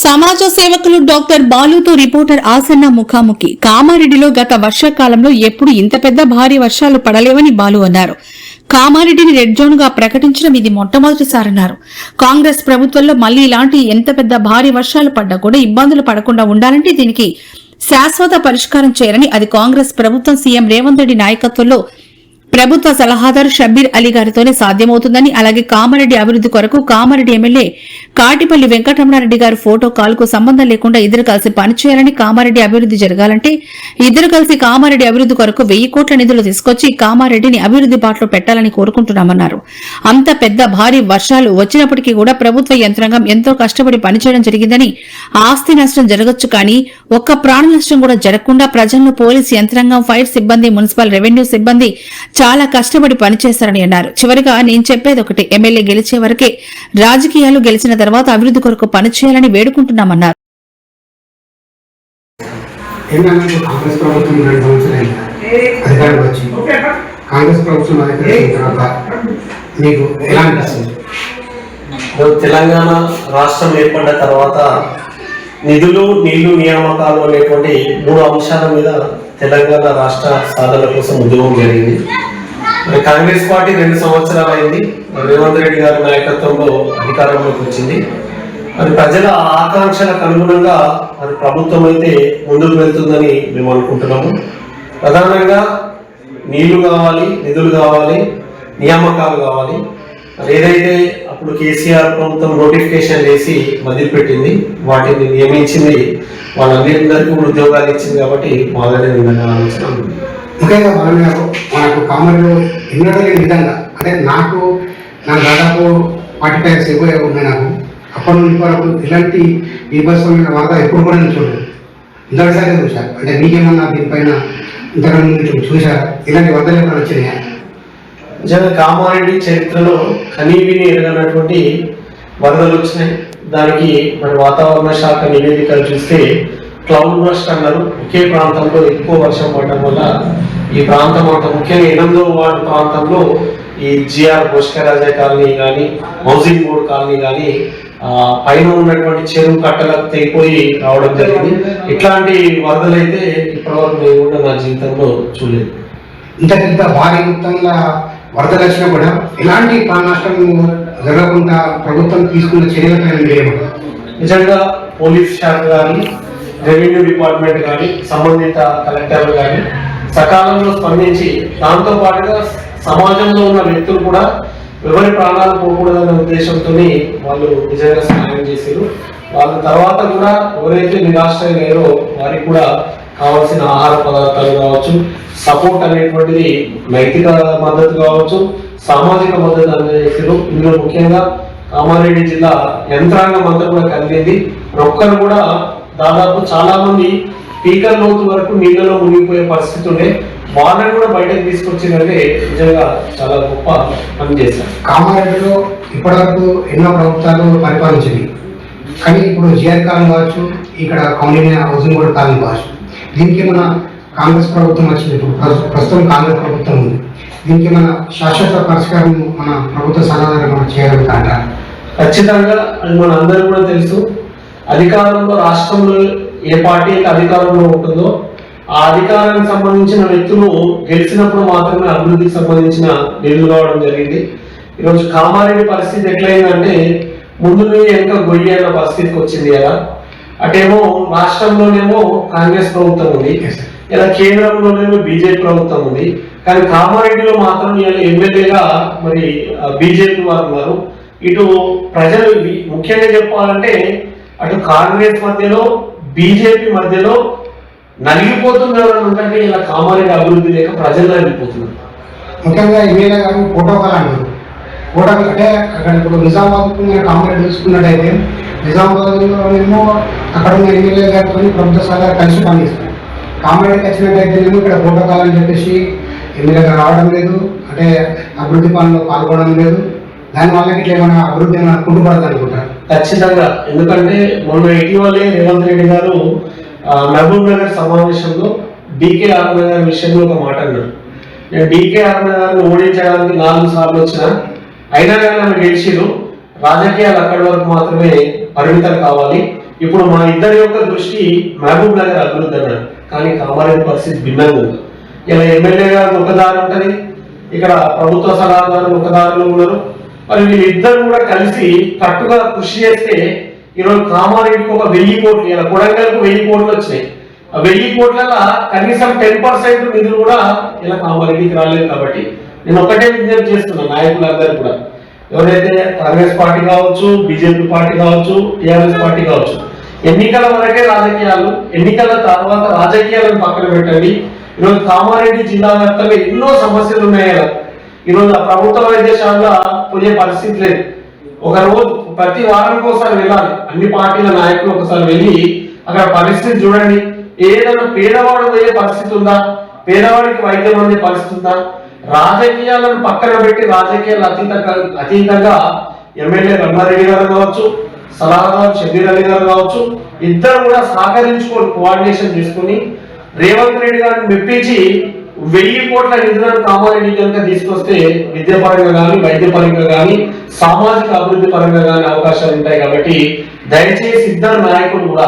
సమాజ సేవకులు doctor బాలుతో reporter ఆసన్న ముఖాముఖి. కామారెడ్డిలో గత వర్షాకాలంలో ఎప్పుడు ఇంత పెద్ద భారీ వర్షాలు పడలేవని బాలు అన్నారు. కామారెడ్డిని రెడ్ జోన్గా ప్రకటించడం ఇది మొట్టమొదటిసారన్నారు. కాంగ్రెస్ ప్రభుత్వంలో మళ్ళీ ఇలాంటి ఎంత పెద్ద భారీ వర్షాలు పడ్డా కూడా ఇబ్బందులు పడకుండా ఉండాలంటే దీనికి శాశ్వత పరిష్కారం చేయాలని అది కాంగ్రెస్ ప్రభుత్వం సీఎం రేవంత్ రెడ్డి నాయకత్వంలో ప్రభుత్వ సలహాదారు షబ్బీర్ అలీ గారితోనే సాధ్యమవుతుందని అలాగే కామారెడ్డి అభివృద్ది కొరకు కామారెడ్డి ఎమ్మెల్యే కాటిపల్లి వెంకటరమణారెడ్డి గారి ఫోటో కాల్కు సంబంధం లేకుండా ఇద్దరు కలిసి పనిచేయాలని కామారెడ్డి అభివృద్ది జరగాలంటే ఇద్దరు కలిసి కామారెడ్డి అభివృద్ది కొరకు వెయ్యి కోట్ల నిధులు తీసుకొచ్చి కామారెడ్డిని అభివృద్ది బాటలో పెట్టాలని కోరుకుంటున్నామన్నారు. అంత పెద్ద భారీ వర్షాలు వచ్చినప్పటికీ కూడా ప్రభుత్వ యంత్రాంగం ఎంతో కష్టపడి పనిచేయడం జరిగిందని ఆస్తి నష్టం జరగొచ్చు కానీ ఒక్క ప్రాణ నష్టం కూడా జరగకుండా ప్రజలను పోలీస్ యంత్రాంగం ఫైర్ సిబ్బంది మున్సిపల్ రెవెన్యూ సిబ్బంది చాలా కష్టపడి పనిచేశారని అన్నారు. చివరిగా నేను చెప్పేది ఒకటి ఎమ్మెల్యే గెలిచే వరకే రాజకీయాలు గెలిచిన తర్వాత అభివృద్ది కొరకు పనిచేయాలని వేడుకుంటున్నామన్నారు. తెలంగాణ రాష్ట్రం ఏర్పడ్డ తర్వాత నిధులు నీళ్ళు నియామకాలు అనేటువంటి మూడు అంశాల మీద తెలంగాణ రాష్ట్ర సాధన కోసం ఉద్యమం జరిగింది. మరి కాంగ్రెస్ పార్టీ రెండు సంవత్సరాలు అయింది రేవంత్ రెడ్డి గారి నాయకత్వంలో అధికారంలోకి వచ్చింది. మరి ప్రజల ఆకాంక్షలకు అనుగుణంగా మరి ప్రభుత్వం అయితే ముందుకు వెళ్తుందని మేము అనుకుంటున్నాము. ప్రధానంగా నీళ్ళు కావాలి నిధులు కావాలి నియామకాలు కావాలి. ఏదైతే అప్పుడు కేసీఆర్ ప్రభుత్వం నోటిఫికేషన్ వేసి మదిలిపెట్టింది వాటిని నియమించింది వాళ్ళందరికీ ఉద్యోగాలు ఇచ్చింది కాబట్టి బాగానే ఉందనే ఆలోచన ఉంది. ముఖ్యంగా మనం మనకు కామర్లో ఎన్నో తెలియని విధంగా అంటే నాకు నా దాదాపు ఫార్టీ ఫైవ్ ఇయర్స్ ఎక్కువ ఉన్నాయి నాకు. అప్పటి నుండి వరకు ఇలాంటి విభత్సమైన వార్త ఎప్పుడు కూడా నేను చూడలేదు. ఇంతటిసారి చూశారు అంటే మీకేమన్నా దీనిపైన ఇంతకుముందు మీరు చూశారా ఇలాంటి వరదలు ఎప్పుడు వచ్చినాయా? నిజంగా కామారెడ్డి చరిత్రలో కనీవిని ఎరగనటువంటి వరదలు వచ్చినాయి. దానికి మన వాతావరణ శాఖ నివేదికలు చూస్తే క్లౌడ్ బస్ట్ అన్నారు. ఒకే ప్రాంతంలో ఎక్కువ వర్షం పడడం వల్ల ఈ ప్రాంతం అంత ముఖ్యంగా ఎనిమిదో వార్డు ప్రాంతంలో ఈ జిఆర్ పుష్కరాజ కాలనీ కానీ హౌసింగ్ బోర్డ్ కాలనీ కానీ పైన ఉన్నటువంటి చెరువు కట్టలకు తెగిపోయి రావడం జరిగింది. ఇట్లాంటి వరదలు అయితే ఇప్పటివరకు నేను కూడా నా జీవితంలో చూడలేదు. ఇంత పెద్ద భారీ మొత్తంగా వరదలు వచ్చినా కూడా ఎలాంటి నష్టం జరగకుండా ప్రభుత్వం తీసుకున్న మీరేమన్నా నిజంగా పోలీస్ శాఖ కానీ రెవెన్యూ డిపార్ట్మెంట్ కానీ సంబంధిత కలెక్టర్లు కానీ సకాలంలో స్పందించి దాంతో పాటుగా సమాజంలో ఉన్న వ్యక్తులు కూడా ఎవరి ప్రాణాలు పోకూడదనే ఉద్దేశంతో వాళ్ళు నిజంగా సహాయం చేశారు. వాళ్ళ తర్వాత కూడా ఎవరైతే నిరాశ్రయులయ్యారో వారికి కూడా కావాల్సిన ఆహార పదార్థాలు కావచ్చు సపోర్ట్ అనేటువంటిది నైతిక మద్దతు కావచ్చు సామాజిక మద్దతు అందజేసారు ఇందులో ముఖ్యంగా కామారెడ్డి జిల్లా యంత్రాంగం అంతా కూడా కలిగింది. ఒక్కరు కూడా దాదాపు చాలా మంది పీకర్ లోతు వరకు నీళ్ళలో మునిగిపోయే పరిస్థితి ఉండే. వాళ్ళని కూడా బయటకు తీసుకొచ్చిందంటే నిజంగా చాలా గొప్ప పని చేశారు. కామారెడ్డిలో ఇప్పటివరకు ఎన్నో ప్రభుత్వాలు పరిపాలించింది. కానీ ఇప్పుడు జిఆర్ కాలం కావచ్చు ఇక్కడ కౌండిన్య హౌసింగ్ బోర్డు కాలం కావచ్చు దీనికి మన కాంగ్రెస్ ప్రభుత్వం వచ్చింది. ఇప్పుడు ప్రస్తు- ప్రస్తుతం కాంగ్రెస్ ప్రభుత్వం ఉంది. దీనికి మన శాశ్వత పరిష్కారం మన ప్రభుత్వ సలహాదారు మనం చేయగలుగుతాంటారా ఖచ్చితంగా అది మన అందరూ కూడా తెలుసు. అధికారంలో రాష్ట్రంలో ఏ పార్టీ అధికారంలో ఉంటుందో ఆ అధికారానికి సంబంధించిన వ్యక్తులు గెలిచినప్పుడు మాత్రమే అభివృద్ధికి సంబంధించిన నిధులు రావడం జరిగింది. ఈరోజు కామారెడ్డి పరిస్థితి ఎట్లయిందంటే ముందు నుండి వెనుక గొయ్యి అన్న పరిస్థితికి వచ్చింది కదా అటేమో రాష్ట్రంలోనేమో కాంగ్రెస్ ప్రభుత్వం ఉంది. ఇలా కేంద్రంలోనేమో బీజేపీ ప్రభుత్వం ఉంది. కానీ కామారెడ్డిలో మాత్రం ఇలా ఎమ్మెల్యేగా మరి బీజేపీ వారు ఉన్నారు. ఇటు ప్రజలు ముఖ్యంగా చెప్పాలంటే అటు కాంగ్రెస్ మధ్యలో బీజేపీ మధ్యలో నలిగిపోతుంది ఎవరైనా ఉంటే ఇలా కామారెడ్డి అభివృద్ధి లేక ప్రజలు నలిగిపోతున్నారు. ముఖ్యంగా ఎమ్మెల్యే గారు ప్రోటోకాల్ అంటారు ప్రోటోకాల్ అంటే అక్కడ ఇప్పుడు నిజామాబాద్ కామారెడ్డి చూసుకున్నట్టయితే నిజామాబాద్లోనేమో అక్కడ ఉన్న ఎమ్మెల్యే గారితో ప్రభుత్వ సలహా కలిసి పనిచేస్తారు. కామారెడ్డికి వచ్చినట్టయితేనేమో ఇక్కడ ప్రోటోకాల్ అని చెప్పేసి ఎమ్మెల్యే గారు రావడం లేదు. అంటే అభివృద్ధి పనుల్లో పాల్గొనడం లేదు. దానివల్ల ఇట్లా ఏమైనా అభివృద్ధి ఏమైనా కుంటుపడదు అనుకుంటారు? ఖచ్చితంగా. ఎందుకంటే మొన్న ఇటీవలే రేవంత్ రెడ్డి గారు మహబూబ్ నగర్ సమావేశంలో బీకే ఆర్మ గారి విషయంలో ఒక మాట అన్నారు. నేను బీకే ఆర్మ గారిని ఓడించడానికి నాలుగు సార్లు వచ్చిన అయినా కానీ ఆమె గెలిచిరు. రాజకీయాలు అక్కడి వరకు మాత్రమే పరిమితం కావాలి. ఇప్పుడు మా ఇద్దరి యొక్క దృష్టి మహబూబ్ నగర్ అభివృద్ధి అన్నాడు కానీ కామారెడ్డి పరిస్థితి భిన్నంగా ఉంది. ఇలా ఎమ్మెల్యే గారు ఒకదారు ఉంటుంది ఇక్కడ ప్రభుత్వ సలహాదారులు ఒకదారులు ఉన్నారు. మరి వీళ్ళిద్దరు కూడా కలిసి కట్టుగా కృషి చేస్తే ఈరోజు కామారెడ్డికి ఒక వెయ్యి కోట్లు ఇలా కొడంగల్కు వెయ్యి కోట్లు వచ్చినాయి. ఆ వెయ్యి కోట్ల కనీసం టెన్ పర్సెంట్ నిధులు కూడా ఇలా కామారెడ్డికి రాలేదు కాబట్టి నేను ఒకటే విజ్ఞప్తి చేస్తున్నా నాయకులందరూ కూడా. ఎవరైతే కాంగ్రెస్ పార్టీ కావచ్చు బీజేపీ పార్టీ కావచ్చు టీఆర్ఎస్ పార్టీ కావచ్చు ఎన్నికల వరకే రాజకీయాలు ఎన్నికల తర్వాత రాజకీయాలను పక్కన పెట్టండి. ఈరోజు కామారెడ్డి జిల్లా వ్యాప్తంగా ఎన్నో సమస్యలు ఉన్నాయి కదా ఈరోజు ఆ ప్రభుత్వ వైద్యశాల పోయే పరిస్థితి లేదు. ఒక రోజు ప్రతి వారానికి ఒకసారి వెళ్ళాలి. అన్ని పార్టీల నాయకులు ఒకసారి వెళ్ళి అక్కడ పరిస్థితి చూడండి. ఏదైనా పేదవాడు పోయే పరిస్థితి ఉందా? పేదవాడికి వైద్యం అందే పరిస్థితి ఉందా? రాజకీయాలను పక్కన పెట్టి రాజకీయాలు అతీతంగా అతీతంగా ఎమ్మెల్యే రమణారెడ్డి గారు కావచ్చు సలహాదారు షబీర్ అలీ గారు కావచ్చు ఇద్దరు కూడా సహకరించుకొని కోఆర్డినేషన్ చేసుకుని రేవంత్ రెడ్డి గారిని మెప్పించి వెయ్యి కోట్ల నిధులను కామారెడ్డి కనుక తీసుకొస్తే విద్యాపరంగా కానీ వైద్యపరంగా కానీ సామాజిక అభివృద్ధి పరంగా కానీ అవకాశాలు ఉంటాయి కాబట్టి దయచేసి ఇద్దరు నాయకులు కూడా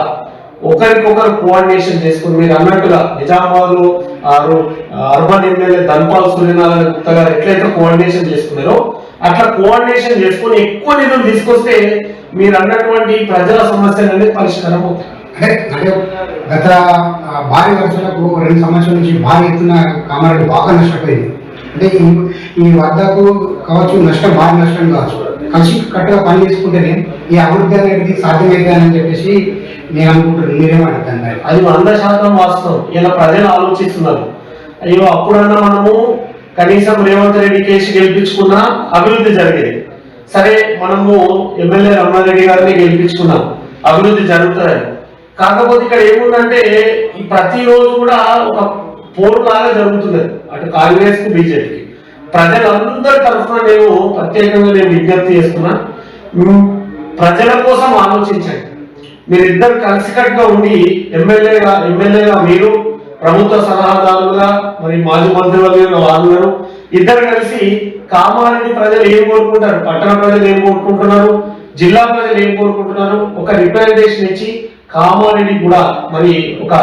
ఒకరికొకరు కోఆర్డినేషన్ చేసుకుని మీరు అన్నట్టుగా నిజామాబాద్ అర్బన్ ఎమ్మెల్యే ధన్పాల్ సూర్యనారాయణ గుప్తా గారు ఎట్లయితే కోఆర్డినేషన్ చేసుకున్నారో అట్లా కోఆర్డినేషన్ చేసుకుని ఎక్కువ నిధులు తీసుకొస్తే మీరు అన్నటువంటి ప్రజల సమస్యలు అనేది పరిష్కారం అవుతాయి అంటే అంటే గత భారీ వర్షాలకు రెండు సంవత్సరాల నుంచి భారీ ఎత్తున కామారెడ్డి బాగా నష్టపోయింది. అంటే ఈ వద్దకు కావచ్చు నష్టం భారీ నష్టం కావచ్చు కలిసి కట్టుగా పని చేసుకుంటేనే ఈ అభివృద్ధి అనేది సాధ్యమైతే అని చెప్పేసి నేను అనుకుంటున్నాను. మీరేమంటారు దాన్ని అది వంద శాతం వాస్తవం. ఇలా ప్రజలు ఆలోచిస్తున్నారు. అయ్యో అప్పుడన్నా మనము కనీసం రేవంత్ రెడ్డి కేసు గెలిపించుకున్నా అభివృద్ధి జరిగేది. సరే మనము ఎమ్మెల్యే రమణారెడ్డి గారిని గెలిపించుకున్నాం. అభివృద్ధి జరుగుతుంది కాకపోతే ఇక్కడ ఏముందంటే ఈ ప్రతిరోజు కూడా ఒక పోరు లాగా జరుగుతున్నది. అటు కాంగ్రెస్కు బీజేపీకి. ప్రజలందరి తరఫున నేను ప్రత్యేకంగా నేను విజ్ఞప్తి చేస్తున్నా. ప్రజల కోసం ఆలోచించండి. మీరిద్దరు కలిసికట్టుగా ఉండి ఎమ్మెల్యేగా ఎమ్మెల్యేగా మీరు ప్రభుత్వ సలహాదారులుగా మరి మాజీ మంత్రివర్యులుగా వాళ్ళు ఇద్దరు కలిసి కామారెడ్డి ప్రజలు ఏం కోరుకుంటారు? పట్టణ ప్రజలు ఏం కోరుకుంటున్నారు? జిల్లా ప్రజలు ఏం కోరుకుంటున్నారు? ఒక రిప్రజెంటేషన్ ఇచ్చి కామారెడ్డి కూడా మరి ఒక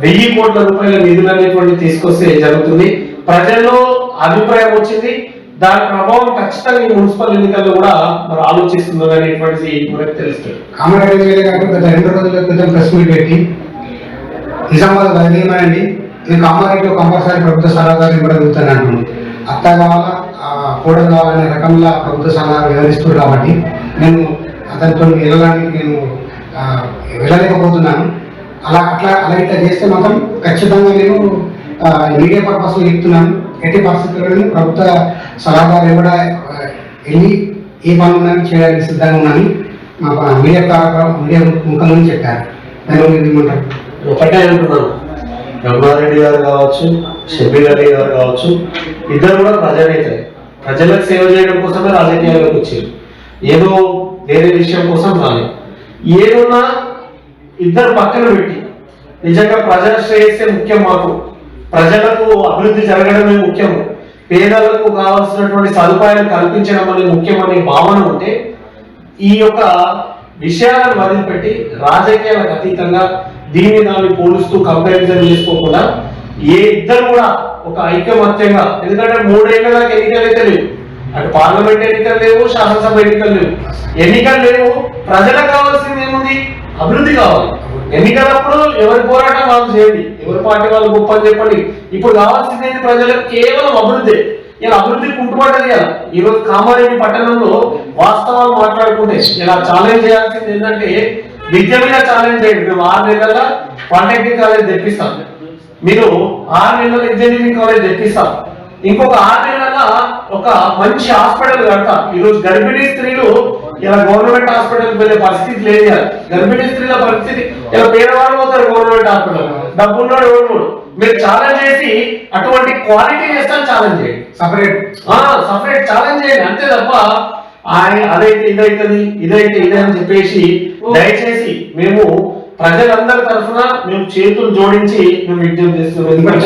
వెయ్యి కోట్ల రూపాయల నిధులు అనేటువంటి తీసుకొస్తే జరుగుతుంది. ప్రజల్లో అభిప్రాయం వచ్చింది. దాని ప్రభావం ఖచ్చితంగా ఈ మున్సిపల్ ఎన్నికల్లో కూడా మరి ఆలోచిస్తున్నారు అనేటువంటిది మనకు తెలుస్తుంది. కామారెడ్డి ఎమ్మెల్యే గారు గత రెండు రోజుల క్రితం ప్రెస్ మీట్ పెట్టి నిజామాబాద్ బదిలీమనండి నేను కామారెడ్డిలో కంపల్సరీ ప్రభుత్వ సలహాదారు ఇవ్వడం జరుగుతాను అత్త కావాలా? ఆ, కావాలనే రకంగా ప్రభుత్వ సలహాలు వివరిస్తున్నారు కాబట్టి నేను అతనితో వెళ్ళడానికి నేను వెళ్ళలేకపోతున్నాను. అలా అట్లా అలా ఇట్లా చేస్తే మాత్రం ఖచ్చితంగా నేను మీడియా పర్పస్లో చెప్తున్నాను. ఎట్టి పరిస్థితుల్లో ప్రభుత్వ సలహాదారు కూడా వెళ్ళి ఏ పనులు చేయడానికి సిద్ధంగా ఉన్నాను మా మీడియా మీడియా ముఖం నుంచి చెప్పారు. దాని ఏమంటారు ఒకటే అంటున్నాను. బ్రహ్మారెడ్డి గారు కావచ్చు షబీర్ అలీ గారు కావచ్చు ఇద్దరు కూడా ప్రజానేతలే. ప్రజలకు సేవ చేయడం కోసమే రాజకీయాల్లోకి వచ్చారు. ఏదో వేరే విషయం కోసం రాలేదు. ఏదున్నా ఇద్దరు పక్కన పెట్టి. నిజంగా ప్రజల శ్రేయస్సే ముఖ్యం మాకు. ప్రజలకు అభివృద్ధి జరగడమే ముఖ్యం. పేదలకు కావాల్సినటువంటి సదుపాయాలు కల్పించడం అనేది ముఖ్యమనే భావన ఉంటే ఈ యొక్క విషయాలను వదిలిపెట్టి రాజకీయాలకు అతీతంగా దీన్ని దాన్ని పోలుస్తూ కంపారిజన్ చేసుకోకుండా ఏ ఇద్దరు కూడా ఒక ఐకమత్యంగా ఎందుకంటే మూడేళ్ళ దాకా ఎన్నికలు అయితే అటు పార్లమెంట్ ఎన్నికలు లేవు శాసనసభ ఎన్నికలు లేవు. ఎన్నికలు లేవు. ప్రజలకు కావాల్సింది ఏముంది? అభివృద్ధి కావాలి. ఎన్నికలప్పుడు ఎవరి పోరాటం వాళ్ళు చేయండి. ఎవరి పార్టీ వాళ్ళు గొప్ప అని చెప్పండి. ఇప్పుడు కావాల్సింది ఏంటి? ప్రజలకు కేవలం అభివృద్ధి. ఇలా అభివృద్ధి కుంటుపడ్డది కదా ఈరోజు కామారెడ్డి పట్టణంలో వాస్తవాలు మాట్లాడుకుంటే ఇలా ఛాలెంజ్ చేయాల్సింది ఏంటంటే విద్య మీద ఛాలెంజ్ చేయండి. మేము ఆరు నెలల పాలిటెక్నిక్ కాలేజ్ తెప్పిస్తాం. మీరు ఆరు నెలల ఇంజనీరింగ్ కాలేజ్ తెప్పిస్తాం. ఇంకొక ఆరు నెలల ఒక మంచి హాస్పిటల్ కడతాం. ఈ రోజు గర్భిణీ స్త్రీలు ఇలా గవర్నమెంట్ హాస్పిటల్ వెళ్ళే పరిస్థితి లేదు గర్భిణీ స్త్రీల పరిస్థితి. ఇలా పేదవాళ్ళు పోతారు గవర్నమెంట్ హాస్పిటల్. డబ్బున్నాడు ఎవరు మీరు ఛాలెంజ్ చేసి అటువంటి క్వాలిటీ చేస్తాను ఛాలెంజ్ చేయండి. సపరేట్. సపరేట్ ఛాలెంజ్ చేయండి. అంతే తప్ప ఆయన అదైతే ఇదైతుంది ఇదైతే ఇదే అని చెప్పేసి దయచేసి మేము ప్రజలందరి తరఫున మేము చేతులు జోడించి మేము విజ్ఞప్తి చేస్తున్నాం.